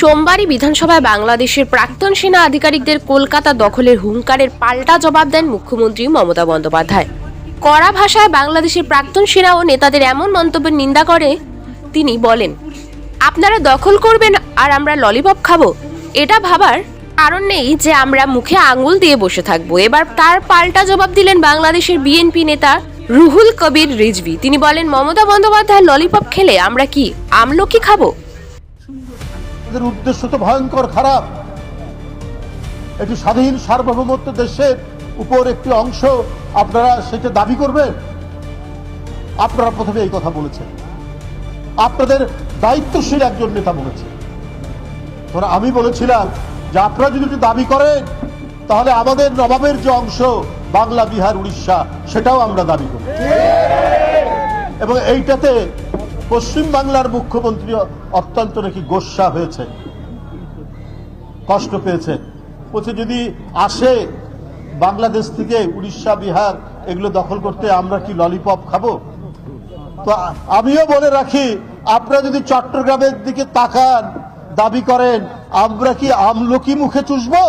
সোমবারই বিধানসভায় বাংলাদেশের প্রাক্তন সেনা আধিকারিকদের কলকাতা দখলের হুঙ্কারের পাল্টা জবাব দেন মুখ্যমন্ত্রী মমতা বন্দ্যোপাধ্যায়। কড়া ভাষায় বাংলাদেশের প্রাক্তন সেনা ও নেতাদের এমন মন্তব্যের নিন্দা করে, তিনি বলেন, আপনারা দখল করবেন আর আমরা ললিপপ খাব। এটা ভাবার কারণ নেই যে আমরা মুখে আঙুল দিয়ে বসে থাকব। এবার তার পাল্টা জবাব দিলেন বাংলাদেশের বিএনপি নেতা রুহুল কবির রিজভি। তিনি বলেন, মমতা বন্দ্যোপাধ্যায় ললিপপ খেলে আমরা কি আমলকি খাব? এদের উদ্দেশ্য তো ভয়ঙ্কর খারাপ। একটি স্বাধীন সার্বভৌমত্ব দেশের উপর একটি অংশ আপনারা সেটা দাবি করবেন? আপনারা প্রথমে এই কথা বলেছেন। আপনাদের দায়িত্বশীল একজন নেতা বলেছে ধরো আমি বলেছিলাম যে আপনারা যদি একটু দাবি করেন তাহলে আমাদের নবাবের যে অংশ বাংলা বিহার উড়িষ্যা সেটাও আমরা দাবি করি। এবং এইটাতে পশ্চিম বাংলার মুখ্যমন্ত্রী অত্যন্ত নাকি গোসা হয়েছে, কষ্ট পেয়েছে। বলছে, যদি আসে বাংলাদেশ থেকে উড়িষ্যা, বিহার, এগুলো দখল করতে আমরা কি ললিপপ খাব? তো আমিও বলে রাখি, আপনারা যদি চট্টগ্রামের দিকে তাকান, দাবি করেন, আমরা কি আমলকি মুখে চুষবো?